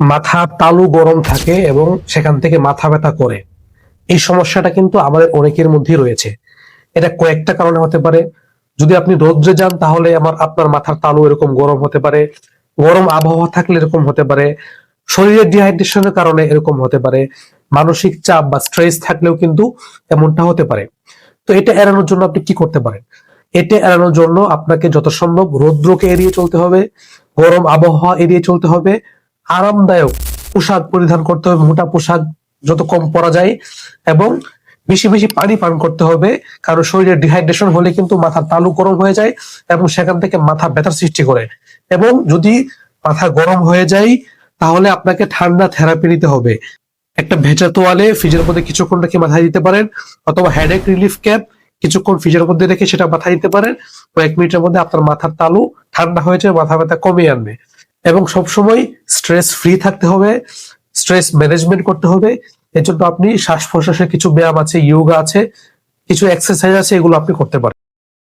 মাথা তালু গরম থাকে এবং সেখান থেকে মাথা ব্যথা করে। এই সমস্যাটা কিন্তু আমাদের অনেকের মধ্যেই রয়েছে। এটা কয়েকটা কারণে হতে পারে। যদি আপনি রৌদ্রে যান, তাহলে আমার, আপনার মাথার তালু এরকম গরম হতে পারে। গরম আবহাওয়া থাকলে এরকম হতে পারে। শরীরের ডিহাইড্রেশনের কারণে এরকম হতে পারে। মানসিক চাপ বা স্ট্রেস থাকলেও কিন্তু এমনটা হতে পারে। তো এটা এড়ানোর জন্য আপনি কি করতে পারেন? এটা এড়ানোর জন্য আপনাকে যত সম্ভব রৌদ্রকে এড়িয়ে চলতে হবে। গরম আবহাওয়া এড়িয়ে চলতে হবে। আরামদায়ক পোশাক পরিধান করতে হবে, মোটা পোশাক যত কম পরা যায় এবং বেশি বেশি পানি পান করতে হবে। কারণ শরীরে ডিহাইড্রেশন হলে কিন্তু মাথার তালু গরম হয়ে যায় এবং সেখান থেকে মাথা ব্যথার সৃষ্টি করে। এবং যদি মাথা গরম হয়ে যায়, তাহলে আপনাকে ঠান্ডা থেরাপি নিতে হবে। একটা ভেজা তোয়ালে ফ্রিজের মধ্যে কিছুক্ষণ রেখে মাথায় দিতে পারেন, অথবা হেডেক রিলিফ ক্যাপ কিছুক্ষণ ফ্রিজের মধ্যে রেখে সেটা মাথায় দিতে পারেন। কয়েক মিনিটের মধ্যে আপনার মাথার তালু ঠান্ডা হয়ে যায়, মাথা ব্যথা কমিয়ে আনবে। এবং সবসময় স্ট্রেস ফ্রি থাকতে হবে স্ট্রেস ম্যানেজমেন্ট করতে হবে। এর জন্য আপনি শ্বাস প্রশ্বাসের কিছু ব্যায়াম আছে ইয়োগা আছে, কিছু এক্সারসাইজ আছে, এগুলো আপনি করতে পারেন।